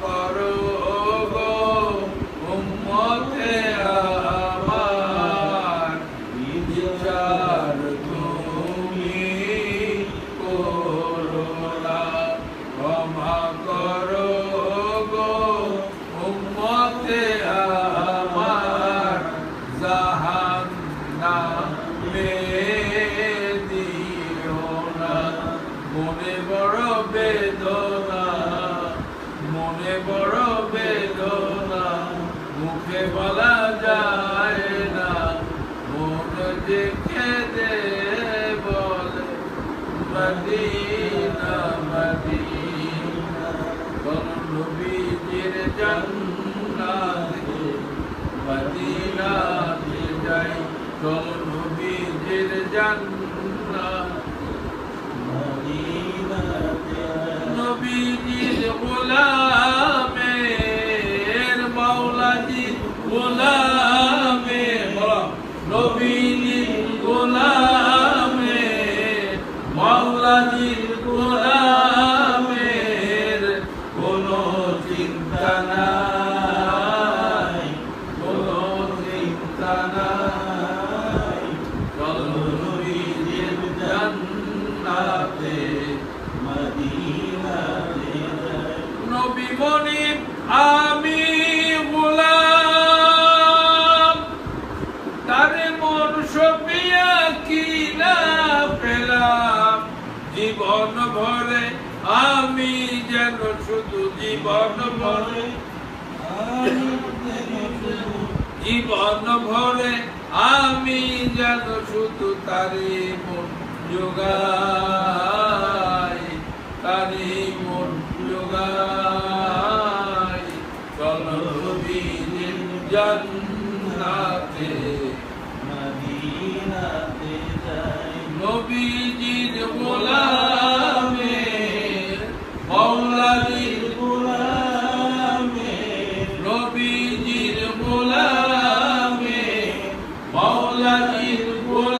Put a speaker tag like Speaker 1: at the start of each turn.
Speaker 1: করো গো উম্মতে আমার বিচার বড় বেদনা, মুখে বলা যায় না। মন যে খেদে বলে, মদিনা মদিনা। নবীজির জান্নাতে, মদিনাতে যাই। কোন নবীজির জান্নাত চিন্তা নাই কোনো চিন্তা নাই চলো আমি গোলাম তারে মন সপিয়া কি না পেলাম জীবন ভরে আমি যেন শুধু জীবন ভরে জীবন ভরে আমি যেন শুধু তারে মন যোগাই তারে মন যোগাই চলবীর জান্নাতে মদিনাতে নবী Gopi Ji